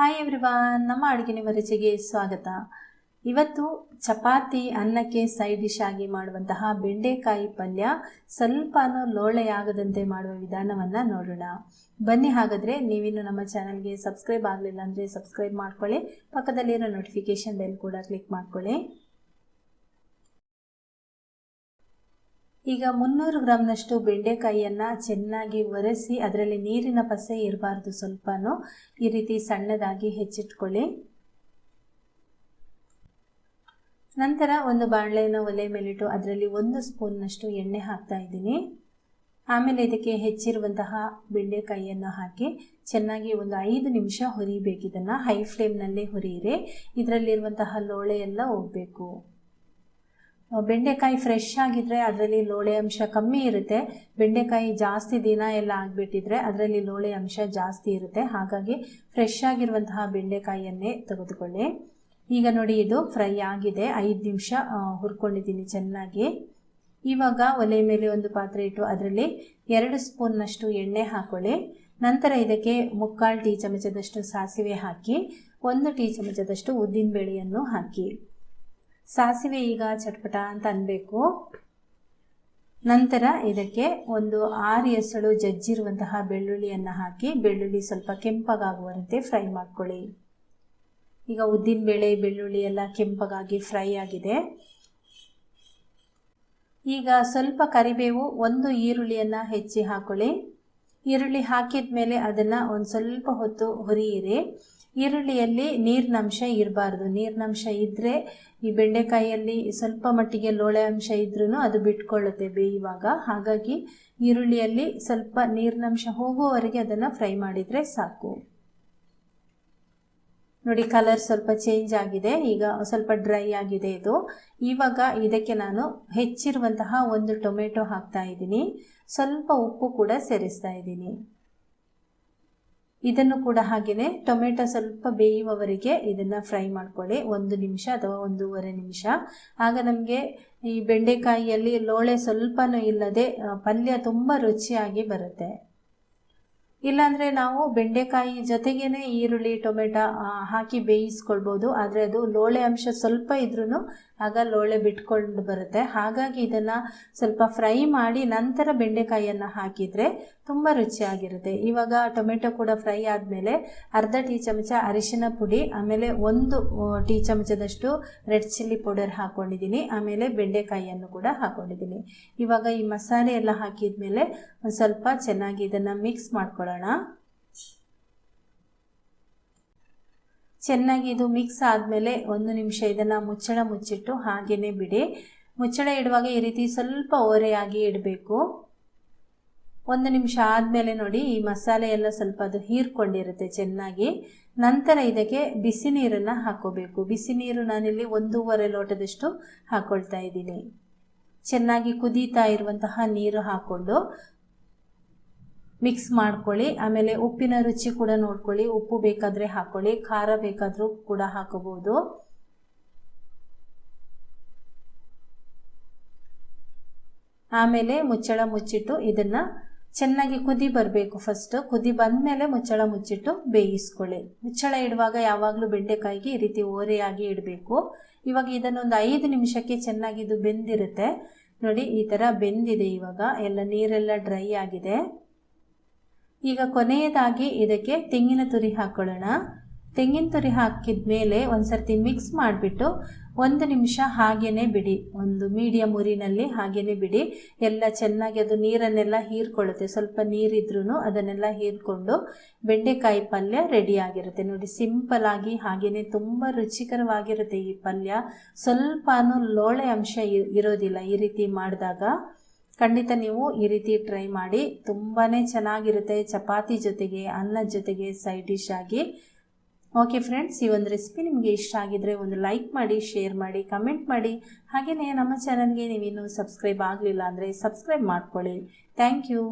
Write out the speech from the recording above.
Hi everyone, ನಮ್ಮ ಅಡುಗೆ ರುಚಿಗೆ ಸ್ವಾಗತ. ಇವತ್ತು ಚಪಾತಿ ಅನ್ನಕ್ಕೆ ಸೈಡ್ ಡಿಶ್ ಆಗಿ ಮಾಡುವಂತಹ ಬೆಂಡೆಕಾಯಿ ಪಲ್ಯ ಸ್ವಲ್ಪನೂ ಲೋಳೆಯಾಗದಂತೆ ಮಾಡುವ ವಿಧಾನವನ್ನು ನೋಡೋಣ. ಬನ್ನಿ ಹಾಗಾದರೆ, ನೀವಿನ್ನು ನಮ್ಮ ಚಾನಲ್ಗೆ ಸಬ್ಸ್ಕ್ರೈಬ್ ಆಗಲಿಲ್ಲ ಅಂದರೆ ಸಬ್ಸ್ಕ್ರೈಬ್ ಮಾಡ್ಕೊಳ್ಳಿ, ಪಕ್ಕದಲ್ಲಿರೋ ನೋಟಿಫಿಕೇಷನ್ ಬೆಲ್ ಕೂಡ ಕ್ಲಿಕ್ ಮಾಡ್ಕೊಳ್ಳಿ. ಈಗ ಮುನ್ನೂರು ಗ್ರಾಮ್ನಷ್ಟು ಬೆಂಡೆಕಾಯಿಯನ್ನು ಚೆನ್ನಾಗಿ ಒರೆಸಿ ಅದರಲ್ಲಿ ನೀರಿನ ಪಸೆ ಇರಬಾರ್ದು ಸ್ವಲ್ಪನೂ. ಈ ರೀತಿ ಸಣ್ಣದಾಗಿ ಹೆಚ್ಚಿಟ್ಕೊಳ್ಳಿ. ನಂತರ ಒಂದು ಬಾಣಲೆಯನ್ನು ಒಲೆ ಮೇಲಿಟ್ಟು ಅದರಲ್ಲಿ ಒಂದು ಸ್ಪೂನ್ನಷ್ಟು ಎಣ್ಣೆ ಹಾಕ್ತಾ ಇದ್ದೀನಿ. ಆಮೇಲೆ ಇದಕ್ಕೆ ಹೆಚ್ಚಿರುವಂತಹ ಬೆಂಡೆಕಾಯಿಯನ್ನು ಹಾಕಿ ಚೆನ್ನಾಗಿ ಒಂದು ಐದು ನಿಮಿಷ ಹುರಿಬೇಕು. ಇದನ್ನು ಹೈ ಫ್ಲೇಮ್ನಲ್ಲೇ ಹುರಿಯಿರಿ. ಇದರಲ್ಲಿರುವಂತಹ ಲೋಳೆ ಎಲ್ಲ ಹೋಗಬೇಕು. ಬೆಂಡೆಕಾಯಿ ಫ್ರೆಶ್ ಆಗಿದ್ರೆ ಅದರಲ್ಲಿ ಲೋಳೆ ಅಂಶ ಕಮ್ಮಿ ಇರುತ್ತೆ. ಬೆಂಡೆಕಾಯಿ ಜಾಸ್ತಿ ದಿನ ಎಲ್ಲ ಆಗಿಬಿಟ್ಟಿದ್ರೆ ಅದರಲ್ಲಿ ಲೋಳೆ ಅಂಶ ಜಾಸ್ತಿ ಇರುತ್ತೆ. ಹಾಗಾಗಿ ಫ್ರೆಶ್ ಆಗಿರುವಂತಹ ಬೆಂಡೆಕಾಯಿಯನ್ನೇ ತೆಗೆದುಕೊಳ್ಳಿ. ಈಗ ನೋಡಿ, ಇದು ಫ್ರೈ ಆಗಿದೆ. ಐದು ನಿಮಿಷ ಹುರ್ಕೊಂಡಿದ್ದೀನಿ ಚೆನ್ನಾಗಿ. ಇವಾಗ ಒಲೆ ಮೇಲೆ ಒಂದು ಪಾತ್ರೆ ಇಟ್ಟು ಅದರಲ್ಲಿ ಎರಡು ಸ್ಪೂನ್ನಷ್ಟು ಎಣ್ಣೆ ಹಾಕೊಳ್ಳಿ. ನಂತರ ಇದಕ್ಕೆ ಮುಕ್ಕಾಲು ಟೀ ಚಮಚದಷ್ಟು ಸಾಸಿವೆ ಹಾಕಿ, ಒಂದು ಟೀ ಚಮಚದಷ್ಟು ಉದ್ದಿನಬೇಳೆಯನ್ನು ಹಾಕಿ. ಸಾಸಿವೆ ಈಗ ಚಟ್ಪಟ ಅಂತ ಅನ್ಬೇಕು. ನಂತರ ಇದಕ್ಕೆ ಒಂದು ಆರು ಎಸಳು ಜಜ್ಜಿರುವಂತಹ ಬೆಳ್ಳುಳ್ಳಿಯನ್ನು ಹಾಕಿ, ಬೆಳ್ಳುಳ್ಳಿ ಸ್ವಲ್ಪ ಕೆಂಪಗಾಗುವಂತೆ ಫ್ರೈ ಮಾಡ್ಕೊಳ್ಳಿ. ಈಗ ಉದ್ದಿನ ಬೇಳೆ ಬೆಳ್ಳುಳ್ಳಿ ಎಲ್ಲ ಕೆಂಪಗಾಗಿ ಫ್ರೈ ಆಗಿದೆ. ಈಗ ಸ್ವಲ್ಪ ಕರಿಬೇವು ಒಂದು ಈರುಳ್ಳಿಯನ್ನು ಹೆಚ್ಚಿ ಹಾಕೊಳ್ಳಿ. ಈರುಳ್ಳಿ ಹಾಕಿದ ಮೇಲೆ ಅದನ್ನು ಒಂದು ಸ್ವಲ್ಪ ಹೊತ್ತು ಹುರಿಯಿರಿ. ಈರುಳ್ಳಿಯಲ್ಲಿ ನೀರಿನಂಶ ಇರಬಾರ್ದು. ನೀರಿನಂಶ ಇದ್ದರೆ ಈ ಬೆಂಡೆಕಾಯಿಯಲ್ಲಿ ಸ್ವಲ್ಪ ಮಟ್ಟಿಗೆ ಲೋಳೆ ಅಂಶ ಇದ್ರೂ ಅದು ಬಿಟ್ಕೊಳ್ಳುತ್ತೆ ಬೇಯುವಾಗ. ಹಾಗಾಗಿ ಈರುಳ್ಳಿಯಲ್ಲಿ ಸ್ವಲ್ಪ ನೀರಿನಂಶ ಹೋಗುವವರೆಗೆ ಅದನ್ನು ಫ್ರೈ ಮಾಡಿದರೆ ಸಾಕು. ನೋಡಿ, ಕಲರ್ ಸ್ವಲ್ಪ ಚೇಂಜ್ ಆಗಿದೆ. ಈಗ ಸ್ವಲ್ಪ ಡ್ರೈ ಆಗಿದೆ ಇದು. ಇವಾಗ ಇದಕ್ಕೆ ನಾನು ಹೆಚ್ಚಿರುವಂತಹ ಒಂದು ಟೊಮೆಟೊ ಹಾಕ್ತಾ ಇದ್ದೀನಿ. ಸ್ವಲ್ಪ ಉಪ್ಪು ಕೂಡ ಸೇರಿಸ್ತಾ ಇದ್ದೀನಿ. ಇದನ್ನು ಕೂಡ ಹಾಗೆಯೇ ಟೊಮೆಟೊ ಸ್ವಲ್ಪ ಬೇಯುವವರೆಗೆ ಇದನ್ನು ಫ್ರೈ ಮಾಡ್ಕೊಳ್ಳಿ. ಒಂದು ನಿಮಿಷ ಅಥವಾ ಒಂದೂವರೆ ನಿಮಿಷ. ಆಗ ನಮಗೆ ಈ ಬೆಂಡೆಕಾಯಿಯಲ್ಲಿ ಲೋಳೆ ಸ್ವಲ್ಪನೂ ಇಲ್ಲದೆ ಪಲ್ಯ ತುಂಬ ರುಚಿಯಾಗಿ ಬರುತ್ತೆ. ಇಲ್ಲಾಂದರೆ ನಾವು ಬೆಂಡೆಕಾಯಿ ಜೊತೆಗೇನೆ ಈರುಳ್ಳಿ, ಟೊಮೆಟೊ ಹಾಕಿ ಬೇಯಿಸ್ಕೊಳ್ಬೋದು. ಆದರೆ ಅದು ಲೋಳೆ ಅಂಶ ಸ್ವಲ್ಪ ಇದ್ರೂ ಆಗ ಲೋಳೆ ಬಿಟ್ಕೊಂಡು ಬರುತ್ತೆ. ಹಾಗಾಗಿ ಇದನ್ನು ಸ್ವಲ್ಪ ಫ್ರೈ ಮಾಡಿ ನಂತರ ಬೆಂಡೆಕಾಯಿಯನ್ನು ಹಾಕಿದರೆ ತುಂಬ ರುಚಿಯಾಗಿರುತ್ತೆ. ಇವಾಗ ಟೊಮೆಟೊ ಕೂಡ ಫ್ರೈ ಆದಮೇಲೆ ಅರ್ಧ ಟೀ ಚಮಚ ಅರಿಶಿನ ಪುಡಿ, ಆಮೇಲೆ ಒಂದು ಟೀ ಚಮಚದಷ್ಟು ರೆಡ್ ಚಿಲ್ಲಿ ಪೌಡರ್ ಹಾಕ್ಕೊಂಡಿದ್ದೀನಿ ಆಮೇಲೆ ಬೆಂಡೆಕಾಯಿಯನ್ನು ಕೂಡ ಹಾಕ್ಕೊಂಡಿದ್ದೀನಿ ಇವಾಗ ಈ ಮಸಾಲೆ ಎಲ್ಲ ಹಾಕಿದ ಮೇಲೆ ಸ್ವಲ್ಪ ಚೆನ್ನಾಗಿ ಇದನ್ನು ಮಿಕ್ಸ್ ಮಾಡ್ಕೊಳ್ಳೋಣ. ಚೆನ್ನಾಗಿ ಇದು ಮಿಕ್ಸ್ ಆದಮೇಲೆ ಒಂದು ನಿಮಿಷ ಇದನ್ನು ಮುಚ್ಚಳ ಮುಚ್ಚಿಟ್ಟು ಹಾಗೆಯೇ ಬಿಡಿ. ಮುಚ್ಚಳ ಇಡುವಾಗ ಈ ರೀತಿ ಸ್ವಲ್ಪ ಓರೆಯಾಗಿ ಇಡಬೇಕು. ಒಂದು ನಿಮಿಷ ಆದಮೇಲೆ ನೋಡಿ ಈ ಮಸಾಲೆ ಎಲ್ಲ ಸ್ವಲ್ಪ ಅದು ಹೀರ್ಕೊಂಡಿರುತ್ತೆ ಚೆನ್ನಾಗಿ. ನಂತರ ಇದಕ್ಕೆ ಬಿಸಿ ನೀರನ್ನು ಹಾಕೋಬೇಕು. ಬಿಸಿ ನೀರು ನಾನಿಲ್ಲಿ ಒಂದೂವರೆ ಲೋಟದಷ್ಟು ಹಾಕ್ಕೊಳ್ತಾ ಇದ್ದೀನಿ. ಚೆನ್ನಾಗಿ ಕುದೀತಾ ಇರುವಂತಹ ನೀರು ಹಾಕ್ಕೊಂಡು ಮಿಕ್ಸ್ ಮಾಡ್ಕೊಳ್ಳಿ. ಆಮೇಲೆ ಉಪ್ಪಿನ ರುಚಿ ಕೂಡ ನೋಡ್ಕೊಳ್ಳಿ. ಉಪ್ಪು ಬೇಕಾದರೆ ಹಾಕ್ಕೊಳ್ಳಿ ಖಾರ ಬೇಕಾದರೂ ಕೂಡ ಹಾಕಬಹುದು. ಆಮೇಲೆ ಮುಚ್ಚಳ ಮುಚ್ಚಿಟ್ಟು ಇದನ್ನು ಚೆನ್ನಾಗಿ ಕುದಿ ಬರಬೇಕು ಫಸ್ಟ್ ಕುದಿ ಬಂದಮೇಲೆ ಮುಚ್ಚಳ ಮುಚ್ಚಿಟ್ಟು ಬೇಯಿಸ್ಕೊಳ್ಳಿ. ಮುಚ್ಚಳ ಇಡುವಾಗ ಯಾವಾಗಲೂ ಬೆಂಡೆಕಾಯಿಗೆ ಈ ರೀತಿ ಓರೆಯಾಗಿ ಇಡಬೇಕು. ಇವಾಗ ಇದನ್ನೊಂದು ಐದು ನಿಮಿಷಕ್ಕೆ ಚೆನ್ನಾಗಿ ಇದು ಬೆಂದಿರುತ್ತೆ. ನೋಡಿ, ಈ ಥರ ಬೆಂದಿದೆ ಇವಾಗ. ಎಲ್ಲ ನೀರೆಲ್ಲ ಡ್ರೈ ಆಗಿದೆ. ಈಗ ಕೊನೆಯದಾಗಿ ಇದಕ್ಕೆ ತೆಂಗಿನ ತುರಿ ಹಾಕ್ಕೊಳ್ಳೋಣ ತೆಂಗಿನ ತುರಿ ಹಾಕಿದ ಮೇಲೆ ಒಂದು ಸರ್ತಿ ಮಿಕ್ಸ್ ಮಾಡಿಬಿಟ್ಟು ಒಂದು ನಿಮಿಷ ಹಾಗೇ ಬಿಡಿ. ಒಂದು ಮೀಡಿಯಮ್ ಉರಿನಲ್ಲಿ ಹಾಗೇ ಬಿಡಿ. ಎಲ್ಲ ಚೆನ್ನಾಗಿ ಅದು ನೀರನ್ನೆಲ್ಲ ಹೀರ್ಕೊಳ್ಳುತ್ತೆ. ಸ್ವಲ್ಪ ನೀರಿದ್ರೂ ಅದನ್ನೆಲ್ಲ ಹೀರ್ಕೊಂಡು ಬೆಂಡೆಕಾಯಿ ಪಲ್ಯ ರೆಡಿ ಆಗಿರುತ್ತೆ. ನೋಡಿ ಸಿಂಪಲ್ ಆಗಿ ಹಾಗೇ ತುಂಬ ರುಚಿಕರವಾಗಿರುತ್ತೆ ಈ ಪಲ್ಯ. ಸ್ವಲ್ಪನೂ ಲೋಳೆ ಅಂಶ ಇರೋದಿಲ್ಲ ಈ ರೀತಿ ಮಾಡಿದಾಗ. ಖಂಡಿತ ನೀವು ಈ ರೀತಿ ಟ್ರೈ ಮಾಡಿ. ತುಂಬಾ ಚೆನ್ನಾಗಿರುತ್ತೆ ಚಪಾತಿ ಜೊತೆಗೆ ಅನ್ನದ ಜೊತೆಗೆ ಸೈಡ್ ಡಿಶ್ ಆಗಿ. ಓಕೆ ಫ್ರೆಂಡ್ಸ್, ಈ ಒಂದು ರೆಸಿಪಿ ನಿಮಗೆ ಇಷ್ಟ ಆಗಿದ್ರೆ ಒಂದು ಲೈಕ್ ಮಾಡಿ, ಶೇರ್ ಮಾಡಿ, ಕಮೆಂಟ್ ಮಾಡಿ. ಹಾಗೆಯೇ ನಮ್ಮ ಚಾನಲ್ಗೆ ನೀವಿನ್ನೂ ಸಬ್ಸ್ಕ್ರೈಬ್ ಆಗಲಿಲ್ಲ ಅಂದರೆ ಸಬ್ಸ್ಕ್ರೈಬ್ ಮಾಡ್ಕೊಳ್ಳಿ. Thank you.